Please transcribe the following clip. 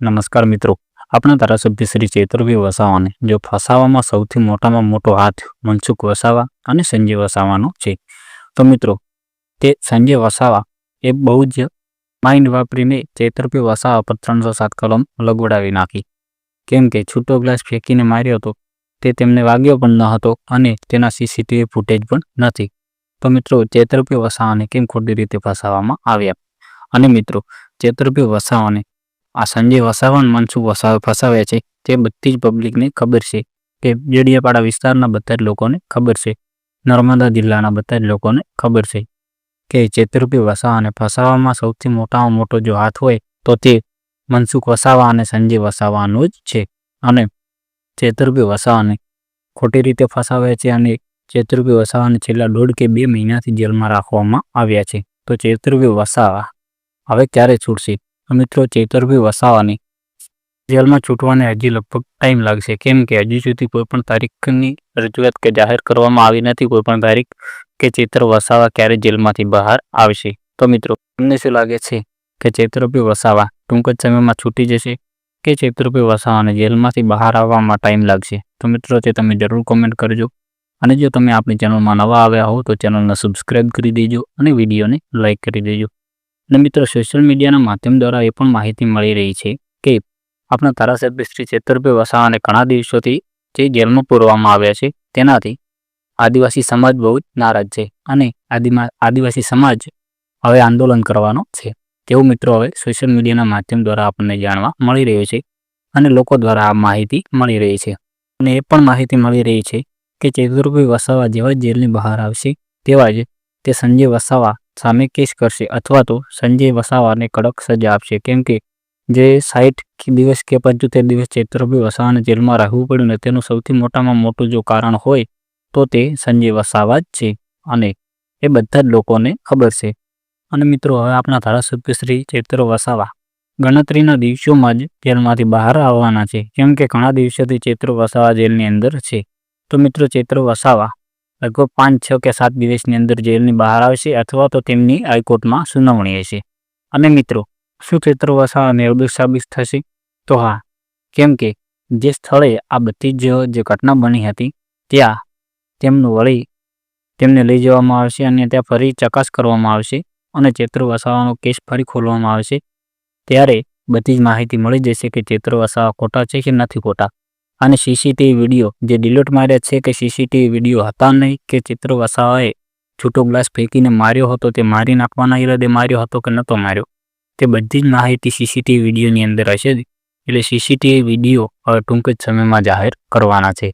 નમસ્કાર મિત્રો. આપણા ધારાસભ્ય શ્રી ચેતરભાઈ વસાવાને જો ફસાવામાં સૌથી મોટામાં મોટો હાથ મનસુખ વસાવા અને સંજય વસાવાનો છે. તો મિત્રો, તે સંજય વસાવા એ બહુ જ માઇન્ડ વાપરીને ચેતરભાઈ વસાવા પર ત્રણસો સાત કલમ લગવડાવી નાખી. કેમ કે છૂટો ગ્લાસ ફેંકીને માર્યો હતો, તે તેમને વાગ્યો પણ ન હતો અને તેના સીસીટીવી ફૂટેજ પણ નથી. તો મિત્રો, ચેતરભાઈ વસાવાને કેમ ખોટી રીતે ફસાવવામાં આવ્યા? અને મિત્રો, ચેતરભાઈ વસાવાને આ સંજય વસાવા મનસુખ વસાવા ફસાવ્યા છે. તે બધી જ પબ્લિકને ખબર છે કે જેડિયાપાડા વિસ્તારના બધા જ લોકોને ખબર છે. નર્મદા જિલ્લાના બધા જ લોકોને ખબર છે કે ચેતરભાઈ વસાવાને ફસાવામાં સૌથી મોટામાં મોટો જો હાથ હોય તો તે મનસુખ વસાવા અને સંજય વસાવાનો જ છે. અને ચેતરપી વસાવાને ખોટી રીતે ફસાવ્યા છે અને ચેતરપી વસાવાને છેલ્લા દોઢ કે બે મહિનાથી જેલમાં રાખવામાં આવ્યા છે. તો ચેતરભાઈ વસાવા હવે ક્યારે છૂટશે? મિત્રો ચેતરભાઈ વસાવાની. જેલમાં છૂટવાને હજી લગભગ ટાઈમ લાગશે. કેમ કે હજી સુધી કોઈપણ તારીખની રજૂઆત કે જાહેર કરવામાં આવી નથી, કોઈ પણ તારીખ કે ચેતર વસાવા ક્યારે જેલમાંથી બહાર આવશે. તો મિત્રો, તમને શું લાગે છે કે ચેતરભાઈ વસાવા? ટૂંક જ સમયમાં છૂટી જશે કે ચેતરભાઈ વસાવાને જેલમાંથી બહાર આવવામાં ટાઈમ લાગશે? તો મિત્રો, તે તમે જરૂર કોમેન્ટ કરજો. અને જો તમે આપણી ચેનલમાં નવા આવ્યા હો તો ચેનલને સબસ્ક્રાઈબ કરી દેજો અને વિડીયોને લાઇક કરી દેજો. અને મિત્રો સોશિયલ મીડિયાના માધ્યમ દ્વારા એ પણ માહિતી મળી રહી છે કે આપણા ધારાસભ્ય શ્રી છેતરભાઈ વસાવાને ઘણા દિવસોથી જે જેલમાં પૂરવામાં આવ્યા છે, તેનાથી આદિવાસી સમાજ બહુ જ નારાજ છે અને આદિમા, આદિવાસી સમાજ હવે આંદોલન કરવાનો છે. તેવું મિત્રો, હવે સોશિયલ મીડિયાના માધ્યમ દ્વારા આપણને જાણવા મળી રહ્યું છે અને લોકો દ્વારા આ માહિતી મળી રહી છે. અને એ પણ માહિતી મળી રહી છે કે ચેતુરભાઈ વસાવા જેવા જેલની બહાર આવશે, તેવા જ તે સંજય વસાવા સામે કેસ કરશે અથવા તો સંજય વસાવાને કડક સજા આપશે. કેમ કે જે સાઠ દિવસ કે પંચોતેર દિવસ ચેતુરભાઈ વસાવાને જેલમાં રહેવું પડ્યું ને તેનું સૌથી મોટામાં મોટું જો કારણ હોય તો તે સંજય વસાવા જ છે અને એ બધા જ લોકોને ખબર છે. અને મિત્રો, હવે આપણા ધારાસભ્ય શ્રી ચેતર વસાવા ગણતરીના દિવસોમાં જ જેલમાંથી બહાર આવવાના છે. કેમ કે ઘણા દિવસોથી ચેત્ર વસાવા જેલની અંદર છે. તો મિત્રો, ચેત્ર વસાવા લગભગ પાંચ, છ કે સાત દિવસની અંદર જેલની બહાર આવશે અથવા તો તેમની હાઈકોર્ટમાં સુનાવણી હશે. અને મિત્રો, શું ચેત્ર વસાવા નિર્દોષ સાબિત થશે? તો હા, કેમ કે જે સ્થળે આ બધી જ જે ઘટના બની હતી, ત્યાં તેમનું વળી તેમને લઈ જવામાં આવશે અને ત્યાં ફરી ચકાસ કરવામાં આવશે અને ચેત્ર વસાવાનો કેસ ફરી ખોલવામાં આવશે. ત્યારે બધી જ માહિતી મળી જશે કે ચેત્ર વસાવા ખોટા છે કે નથી ખોટા. અને સીસીટીવી વીડિયો જે ડિલીટ માર્યા છે કે સીસીટીવી વીડિયો હતા નહીં કે ચિત્ર વસાવાએ છૂટો ગ્લાસ ફેંકીને માર્યો હતો તે મારી નાખવાના ઈરાદે માર્યો હતો કે નહોતો માર્યો? તે બધી જ માહિતી સીસીટીવી વિડીયોની અંદર હશે એટલે સીસીટીવી વીડિયો હવે ટૂંક જ સમયમાં જાહેર કરવાના છે.